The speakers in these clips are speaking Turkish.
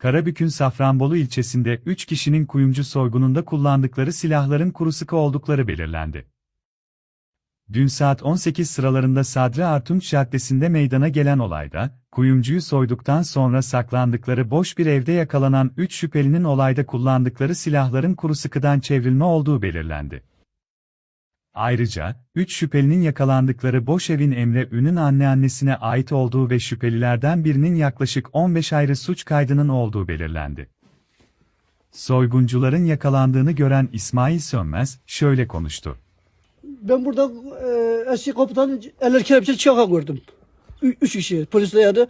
Karabük'ün Safranbolu ilçesinde 3 kişinin kuyumcu soygununda kullandıkları silahların kuru sıkı oldukları belirlendi. Dün saat 18 sıralarında Sadri Artunç Caddesi'nde meydana gelen olayda, kuyumcuyu soyduktan sonra saklandıkları boş bir evde yakalanan 3 şüphelinin olayda kullandıkları silahların kuru sıkıdan çevrilme olduğu belirlendi. Ayrıca, 3 şüphelinin yakalandıkları boş evin Emre Ün'ün anneannesine ait olduğu ve şüphelilerden birinin yaklaşık 15 ayrı suç kaydının olduğu belirlendi. Soyguncuların yakalandığını gören İsmail Sönmez, şöyle konuştu. Ben burada e, eski komutanın eller kelepçeli çıkaka gördüm. Ü- üç kişi polisle yani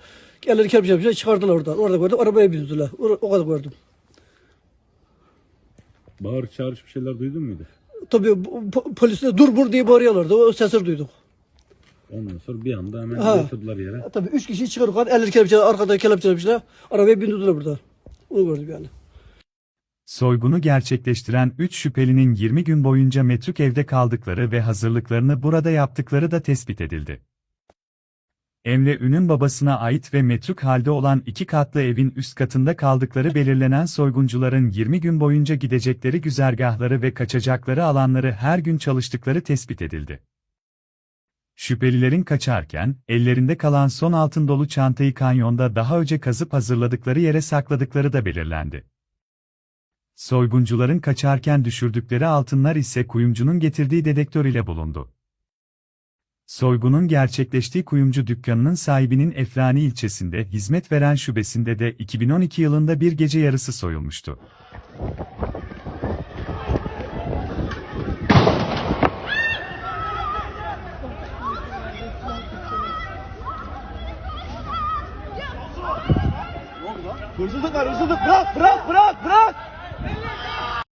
elleri kelepçeli çıkardılar oradan. Orada gördüm arabaya bindiler. O, o kadar gördüm. Bağır çağrış bir şeyler duydun muydu? Tabii bu- po- polisler dur bur diye bağırıyorlardı. O sesleri duyduk. Ondan sonra bir anda hemen Ha. götürdüler yere. Tabii üç kişi çıkarırken eller kelepçeli arkada kelepçelemişler. Arabaya bindirdiler burada. Onu gördüm yani. Soygunu gerçekleştiren 3 şüphelinin 20 gün boyunca metruk evde kaldıkları ve hazırlıklarını burada yaptıkları da tespit edildi. Emre Ün'ün babasına ait ve metruk halde olan iki katlı evin üst katında kaldıkları belirlenen soyguncuların 20 gün boyunca gidecekleri güzergahları ve kaçacakları alanları her gün çalıştıkları tespit edildi. Şüphelilerin kaçarken, ellerinde kalan son altın dolu çantayı kanyonda daha önce kazıp hazırladıkları yere sakladıkları da belirlendi. Soyguncuların kaçarken düşürdükleri altınlar ise kuyumcunun getirdiği dedektör ile bulundu. Soygunun gerçekleştiği kuyumcu dükkanının sahibinin Eflani ilçesinde hizmet veren şubesinde de 2012 yılında bir gece yarısı soyulmuştu. Hırsızlık var hırsızlık bırak bırak bırak bırak.